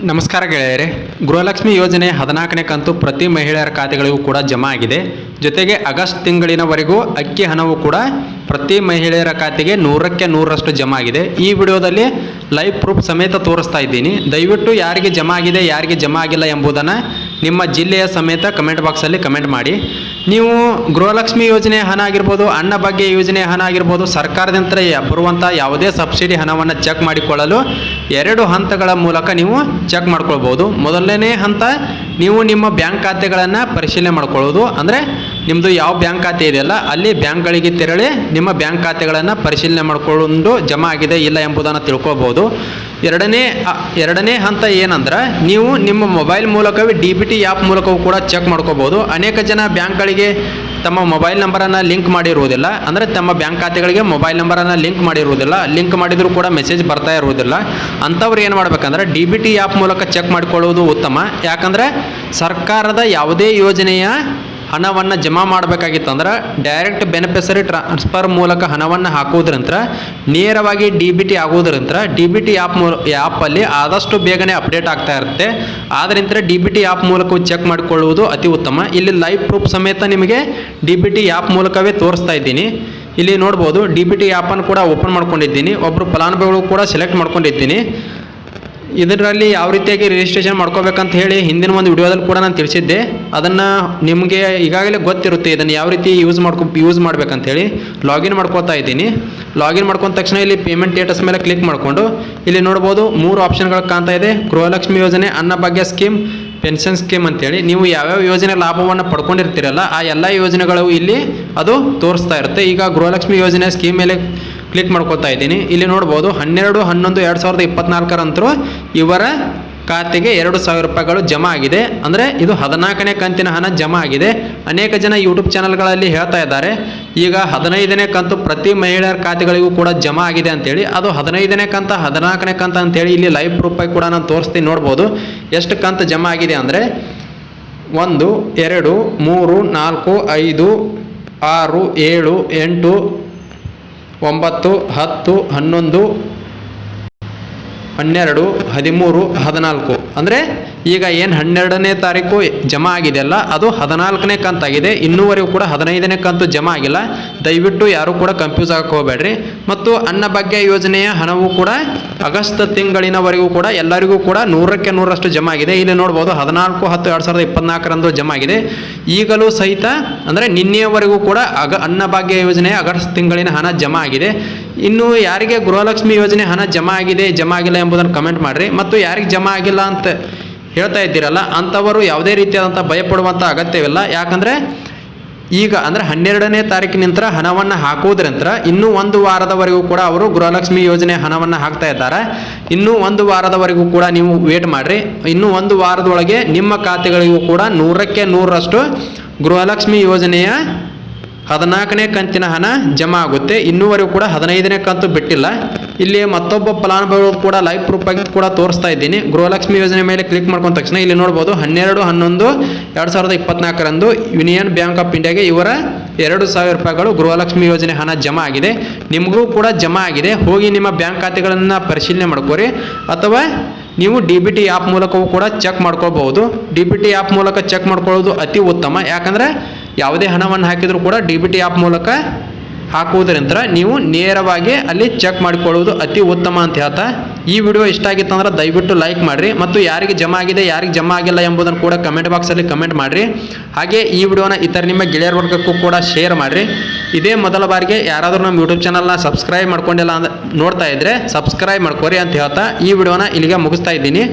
ನಮಸ್ಕಾರ ಗೆಳೆಯರೆ, ಗೃಹಲಕ್ಷ್ಮಿ ಯೋಜನೆ ಹದಿನಾಲ್ಕನೇ ಕಂತು ಪ್ರತಿ ಮಹಿಳೆಯರ ಖಾತೆಗಳಿಗೂ ಕೂಡ ಜಮಾ ಆಗಿದೆ. ಜೊತೆಗೆ ಆಗಸ್ಟ್ ತಿಂಗಳಿನವರೆಗೂ ಅಕ್ಕಿ ಹಣವು ಕೂಡ ಪ್ರತಿ ಮಹಿಳೆಯರ ಖಾತೆಗೆ ನೂರಕ್ಕೆ ನೂರರಷ್ಟು ಜಮಾ ಆಗಿದೆ. ಈ ವಿಡಿಯೋದಲ್ಲಿ ಲೈವ್ ಪ್ರೂಫ್ ಸಮೇತ ತೋರಿಸ್ತಾ ಇದ್ದೀನಿ. ದಯವಿಟ್ಟು ಯಾರಿಗೆ ಜಮಾ ಆಗಿದೆ, ಯಾರಿಗೆ ಜಮಾ ಆಗಿಲ್ಲ ಎಂಬುದನ್ನು ನಿಮ್ಮ ಜಿಲ್ಲೆಯ ಸಮೇತ ಕಮೆಂಟ್ ಬಾಕ್ಸಲ್ಲಿ ಕಮೆಂಟ್ ಮಾಡಿ. ನೀವು ಗೃಹಲಕ್ಷ್ಮಿ ಯೋಜನೆ ಹಣ ಆಗಿರ್ಬೋದು ಅನ್ನಭಾಗ್ಯ ಯೋಜನೆ ಹಣ ಆಗಿರ್ಬೋದು ಸರ್ಕಾರದಿಂದ ಬರುವಂಥ ಯಾವುದೇ ಸಬ್ಸಿಡಿ ಹಣವನ್ನು ಚೆಕ್ ಮಾಡಿಕೊಳ್ಳಲು ಎರಡು ಹಂತಗಳ ಮೂಲಕ ನೀವು ಚೆಕ್ ಮಾಡ್ಕೊಳ್ಬೋದು. ಮೊದಲನೇ ಹಂತ, ನೀವು ನಿಮ್ಮ ಬ್ಯಾಂಕ್ ಖಾತೆಗಳನ್ನು ಪರಿಶೀಲನೆ ಮಾಡ್ಕೊಳ್ಳೋದು. ಅಂದರೆ ನಿಮ್ಮದು ಯಾವ ಬ್ಯಾಂಕ್ ಖಾತೆ ಇದೆಯಲ್ಲ, ಅಲ್ಲಿ ಬ್ಯಾಂಕ್ಗಳಿಗೆ ತೆರಳಿ ನಿಮ್ಮ ಬ್ಯಾಂಕ್ ಖಾತೆಗಳನ್ನು ಪರಿಶೀಲನೆ ಮಾಡಿಕೊಂಡು ಜಮಾ ಆಗಿದೆ ಇಲ್ಲ ಎಂಬುದನ್ನು ತಿಳ್ಕೊಬೋದು. ಎರಡನೇ ಎರಡನೇ ಹಂತ ಏನಂದ್ರೆ, ನೀವು ನಿಮ್ಮ ಮೊಬೈಲ್ ಮೂಲಕವೇ ಡಿ ಬಿ ಟಿ ಆ್ಯಪ್ ಮೂಲಕವೂ ಕೂಡ ಚೆಕ್ ಮಾಡ್ಕೋಬೋದು. ಅನೇಕ ಜನ ಬ್ಯಾಂಕ್ಗಳಿಗೆ ತಮ್ಮ ಮೊಬೈಲ್ ನಂಬರನ್ನು ಲಿಂಕ್ ಮಾಡಿರುವುದಿಲ್ಲ. ಅಂದರೆ ತಮ್ಮ ಬ್ಯಾಂಕ್ ಖಾತೆಗಳಿಗೆ ಮೊಬೈಲ್ ನಂಬರನ್ನು ಲಿಂಕ್ ಮಾಡಿರುವುದಿಲ್ಲ. ಲಿಂಕ್ ಮಾಡಿದರೂ ಕೂಡ ಮೆಸೇಜ್ ಬರ್ತಾ ಇರುವುದಿಲ್ಲ. ಅಂಥವ್ರು ಏನು ಮಾಡಬೇಕಂದ್ರೆ, ಡಿ ಬಿ ಟಿ ಆ್ಯಪ್ ಮೂಲಕ ಚೆಕ್ ಮಾಡಿಕೊಳ್ಳುವುದು ಉತ್ತಮ. ಯಾಕಂದರೆ ಸರ್ಕಾರದ ಯಾವುದೇ ಯೋಜನೆಯ ಹಣವನ್ನು ಜಮಾ ಮಾಡಬೇಕಾಗಿತ್ತಂದ್ರೆ ಡೈರೆಕ್ಟ್ ಬೆನಿಫಿಸರಿ ಟ್ರಾನ್ಸ್ಫರ್ ಮೂಲಕ ಹಣವನ್ನು ಹಾಕುವುದರಿಂದ ನೇರವಾಗಿ ಡಿ ಬಿ ಟಿ ಆಗುವುದರಿಂದ ಡಿ ಬಿ ಟಿ ಆ್ಯಪ್ ಮೂಲ ಆ್ಯಪಲ್ಲಿ ಆದಷ್ಟು ಬೇಗನೆ ಅಪ್ಡೇಟ್ ಆಗ್ತಾ ಇರುತ್ತೆ. ಆದ್ದರಿಂದ ಡಿ ಬಿ ಟಿ ಆ್ಯಪ್ ಮೂಲಕ ಚೆಕ್ ಮಾಡಿಕೊಳ್ಳುವುದು ಅತಿ ಉತ್ತಮ. ಇಲ್ಲಿ ಲೈವ್ ಪ್ರೂಫ್ ಸಮೇತ ನಿಮಗೆ ಡಿ ಬಿ ಟಿ ಆ್ಯಪ್ ಮೂಲಕವೇ ತೋರಿಸ್ತಾ ಇದ್ದೀನಿ. ಇಲ್ಲಿ ನೋಡ್ಬೋದು ಡಿ ಬಿ ಟಿ ಆ್ಯಪನ್ನು ಕೂಡ ಓಪನ್ ಮಾಡ್ಕೊಂಡಿದ್ದೀನಿ. ಒಬ್ಬರು ಫಲಾನುಭವಿಗಳು ಕೂಡ ಸೆಲೆಕ್ಟ್ ಮಾಡ್ಕೊಂಡಿದ್ದೀನಿ. ಇದರಲ್ಲಿ ಯಾವ ರೀತಿಯಾಗಿ ರಿಜಿಸ್ಟ್ರೇಷನ್ ಮಾಡ್ಕೋಬೇಕಂತ ಹೇಳಿ ಹಿಂದಿನ ಒಂದು ವಿಡಿಯೋದಲ್ಲಿ ಕೂಡ ನಾನು ತಿಳಿಸಿದ್ದೆ. ಅದನ್ನು ನಿಮಗೆ ಈಗಾಗಲೇ ಗೊತ್ತಿರುತ್ತೆ ಇದನ್ನು ಯಾವ ರೀತಿ ಯೂಸ್ ಮಾಡ್ಕೊ ಯೂಸ್ ಮಾಡ್ಬೇಕಂತ ಹೇಳಿ. ಲಾಗಿನ್ ಮಾಡ್ಕೋತಾ ಇದ್ದೀನಿ. ಲಾಗಿನ್ ಮಾಡ್ಕೊಂಡ ತಕ್ಷಣ ಇಲ್ಲಿ ಪೇಮೆಂಟ್ ಸ್ಟೇಟಸ್ ಮೇಲೆ ಕ್ಲಿಕ್ ಮಾಡಿಕೊಂಡು ಇಲ್ಲಿ ನೋಡ್ಬೋದು ಮೂರು ಆಪ್ಷನ್ಗಳು ಕಾಣ್ತಾ ಇದೆ. ಗೃಹಲಕ್ಷ್ಮಿ ಯೋಜನೆ, ಅನ್ನಭಾಗ್ಯ ಸ್ಕೀಮ್ ಪೆನ್ಷನ್ ಸ್ಕೀಮ್ ಅಂತೇಳಿ, ನೀವು ಯಾವ್ಯಾವ ಯೋಜನೆ ಲಾಭವನ್ನು ಪಡ್ಕೊಂಡಿರ್ತೀರಲ್ಲ, ಆ ಎಲ್ಲ ಯೋಜನೆಗಳು ಇಲ್ಲಿ ಅದು ತೋರಿಸ್ತಾ ಇರುತ್ತೆ. ಈಗ ಗೃಹಲಕ್ಷ್ಮಿ ಯೋಜನೆ ಸ್ಕೀಮ್ ಮೇಲೆ ಕ್ಲಿಕ್ ಮಾಡ್ಕೊತಾ ಇದ್ದೀನಿ. ಇಲ್ಲಿ ನೋಡ್ಬೋದು, ಹನ್ನೆರಡು, ಹನ್ನೊಂದು, ಎರಡು ಸಾವಿರದ ಇಪ್ಪತ್ನಾಲ್ಕರಂತರೂ ಇವರ ಖಾತೆಗೆ ಎರಡು ಸಾವಿರ ರೂಪಾಯಿಗಳು ಜಮಾ ಆಗಿದೆ. ಅಂದರೆ ಇದು ಹದಿನಾಲ್ಕನೇ ಕಂತಿನ ಹಣ ಜಮಾ ಆಗಿದೆ. ಅನೇಕ ಜನ ಯೂಟ್ಯೂಬ್ ಚಾನಲ್ಗಳಲ್ಲಿ ಹೇಳ್ತಾ ಇದ್ದಾರೆ. ಈಗ ಹದಿನೈದನೇ ಕಂತು ಪ್ರತಿ ಮಹಿಳೆಯರ ಖಾತೆಗಳಿಗೂ ಕೂಡ ಜಮಾ ಆಗಿದೆ ಅಂತೇಳಿ. ಅದು ಹದಿನೈದನೇ ಕಂತ, ಹದಿನಾಲ್ಕನೇ ಕಂತ ಅಂತೇಳಿ ಇಲ್ಲಿ ಲೈವ್ ರೂಪಾಯಿ ಕೂಡ ನಾನು ತೋರಿಸ್ತೀನಿ ನೋಡ್ಬೋದು. ಎಷ್ಟು ಕಂತು ಜಮಾ ಆಗಿದೆ ಅಂದರೆ ಒಂದು, ಎರಡು, ಮೂರು, ನಾಲ್ಕು, ಐದು, ಆರು, ಏಳು, ಎಂಟು, ಒಂಬತ್ತು, ಹತ್ತು, ಹನ್ನೊಂದು ಹನ್ನೆರಡು, ಹದಿಮೂರು, ಹದಿನಾಲ್ಕು. ಅಂದರೆ ಈಗ ಏನು ಹನ್ನೆರಡನೇ ತಾರೀಕು ಜಮಾ ಆಗಿದೆಯಲ್ಲ ಅದು ಹದಿನಾಲ್ಕನೇ ಕಂತಾಗಿದೆ. ಇನ್ನೂವರೆಗೂ ಕೂಡ ಹದಿನೈದನೇ ಕಂತು ಜಮಾ ಆಗಿಲ್ಲ. ದಯವಿಟ್ಟು ಯಾರೂ ಕೂಡ ಕನ್ಫ್ಯೂಸ್ ಆಗಕ್ಕೆ ಹೋಗಬೇಡ್ರಿ. ಮತ್ತು ಅನ್ನಭಾಗ್ಯ ಯೋಜನೆಯ ಹಣವು ಕೂಡ ಆಗಸ್ಟ್ ತಿಂಗಳಿನವರೆಗೂ ಕೂಡ ಎಲ್ಲರಿಗೂ ಕೂಡ ನೂರಕ್ಕೆ ನೂರಷ್ಟು ಜಮಾ ಆಗಿದೆ. ಇಲ್ಲಿ ನೋಡ್ಬೋದು ಹದಿನಾಲ್ಕು, ಹತ್ತು, ಎರಡು ಸಾವಿರದ ಇಪ್ಪತ್ನಾಲ್ಕರಂದು ಜಮಾ ಆಗಿದೆ. ಈಗಲೂ ಸಹಿತ ಅಂದರೆ ನಿನ್ನೆಯವರೆಗೂ ಕೂಡ ಅಗ ಅನ್ನಭಾಗ್ಯ ಯೋಜನೆ ಆಗಸ್ಟ್ ತಿಂಗಳಿನ ಹಣ ಜಮಾ ಆಗಿದೆ. ಇನ್ನು ಯಾರಿಗೆ ಗೃಹಲಕ್ಷ್ಮಿ ಯೋಜನೆ ಹಣ ಜಮಾ ಆಗಿದೆ, ಜಮಾ ಆಗಿಲ್ಲ ಎಂಬುದನ್ನು ಕಮೆಂಟ್ ಮಾಡಿರಿ. ಮತ್ತು ಯಾರಿಗೆ ಜಮ ಆಗಿಲ್ಲ ಅಂತ ಹೇಳ್ತಾ ಇದ್ದೀರಲ್ಲ, ಅಂಥವರು ಯಾವುದೇ ರೀತಿಯಾದಂಥ ಭಯಪಡುವಂಥ ಅಗತ್ಯವಿಲ್ಲ. ಯಾಕಂದರೆ ಈಗ ಅಂದ್ರೆ ಹನ್ನೆರಡನೇ ತಾರೀಕಿನಿಂದ ಹಣವನ್ನು ಹಾಕುವುದರಂತರ ಇನ್ನೂ ಒಂದು ವಾರದವರೆಗೂ ಕೂಡ ಅವರು ಗೃಹಲಕ್ಷ್ಮಿ ಯೋಜನೆ ಹಣವನ್ನು ಹಾಕ್ತಾ ಇದ್ದಾರೆ. ಇನ್ನೂ ಒಂದು ವಾರದವರೆಗೂ ಕೂಡ ನೀವು ವೇಟ್ ಮಾಡಿರಿ. ಇನ್ನೂ ಒಂದು ವಾರದೊಳಗೆ ನಿಮ್ಮ ಖಾತೆಗಳಿಗೂ ಕೂಡ ನೂರಕ್ಕೆ ನೂರರಷ್ಟು ಗೃಹಲಕ್ಷ್ಮಿ ಯೋಜನೆಯ ಹದಿನಾಲ್ಕನೇ ಕಂತಿನ ಹಣ ಜಮಾ ಆಗುತ್ತೆ. ಇನ್ನೂವರೆಗೂ ಕೂಡ ಹದಿನೈದನೇ ಕಂತು ಬಿಟ್ಟಿಲ್ಲ. ಇಲ್ಲಿ ಮತ್ತೊಬ್ಬ ಫಲಾನುಭವಿ ಕೂಡ ಲೈಫ್ ಪ್ರೂಫ್ ಆಗಿ ಕೂಡ ತೋರಿಸ್ತಾ ಇದ್ದೀನಿ. ಗೃಹಲಕ್ಷ್ಮಿ ಯೋಜನೆ ಮೇಲೆ ಕ್ಲಿಕ್ ಮಾಡ್ಕೊಂಡ ತಕ್ಷಣ ಇಲ್ಲಿ ನೋಡ್ಬೋದು, ಹನ್ನೆರಡು, ಹನ್ನೊಂದು, ಎರಡು ಸಾವಿರದ ಇಪ್ಪತ್ನಾಲ್ಕರಂದು ಯೂನಿಯನ್ ಬ್ಯಾಂಕ್ ಆಫ್ ಇಂಡಿಯಾಗೆ ಇವರ ಎರಡು ಸಾವಿರ ರೂಪಾಯಿಗಳು ಗೃಹಲಕ್ಷ್ಮಿ ಯೋಜನೆ ಹಣ ಜಮಾ ಆಗಿದೆ. ನಿಮಗೂ ಕೂಡ ಜಮಾ ಆಗಿದೆ. ಹೋಗಿ ನಿಮ್ಮ ಬ್ಯಾಂಕ್ ಖಾತೆಗಳನ್ನು ಪರಿಶೀಲನೆ ಮಾಡ್ಕೋರಿ. ಅಥವಾ ನೀವು ಡಿ ಬಿ ಟಿ ಆ್ಯಪ್ ಮೂಲಕವೂ ಕೂಡ ಚೆಕ್ ಮಾಡ್ಕೋಬಹುದು. ಡಿ ಬಿ ಟಿ ಆ್ಯಪ್ ಮೂಲಕ ಚೆಕ್ ಮಾಡ್ಕೊಳ್ಳೋದು ಅತಿ ಉತ್ತಮ. ಯಾಕಂದರೆ ಯಾವುದೇ ಹಣವನ್ನು ಹಾಕಿದರೂ ಕೂಡ ಡಿ ಬಿ ಟಿ ಆ್ಯಪ್ ಮೂಲಕ ಹಾಕುವುದರಿಂದ ನೀವು ನೇರವಾಗಿ ಅಲ್ಲಿ ಚೆಕ್ ಮಾಡಿಕೊಳ್ಳುವುದು ಅತಿ ಉತ್ತಮ ಅಂತ ಹೇಳ್ತಾ. ಈ ವಿಡಿಯೋ ಇಷ್ಟ ಆಗಿತ್ತು ಅಂದ್ರೆ ದಯವಿಟ್ಟು ಲೈಕ್ ಮಾಡಿರಿ ಮತ್ತು ಯಾರಿಗೆ ಜಮಾ ಆಗಿದೆ, ಯಾರಿಗೆ ಜಮಾ ಆಗಿಲ್ಲ ಎಂಬುದನ್ನು ಕೂಡ ಕಮೆಂಟ್ ಬಾಕ್ಸಲ್ಲಿ ಕಮೆಂಟ್ ಮಾಡಿರಿ. ಹಾಗೆ ಈ ವಿಡಿಯೋನ ಇತರ ನಿಮ್ಮ ಗೆಳೆಯರ ವರ್ಗಕ್ಕೂ ಕೂಡ ಶೇರ್ ಮಾಡಿರಿ. ಇದೇ ಮೊದಲ ಬಾರಿಗೆ ಯಾರಾದರೂ ನಮ್ಮ ಯೂಟ್ಯೂಬ್ ಚಾನಲ್ನ ಸಬ್ಸ್ಕ್ರೈಬ್ ಮಾಡ್ಕೊಂಡಿಲ್ಲ ಅಂದ್ರೆ ನೋಡ್ತಾ ಇದ್ದರೆ ಸಬ್ಸ್ಕ್ರೈಬ್ ಮಾಡ್ಕೋರಿ ಅಂತ ಹೇಳ್ತಾ. ಈ ವಿಡಿಯೋನ ಇಲ್ಲಿಗೆ ಮುಗಿಸ್ತಾ ಇದ್ದೀನಿ.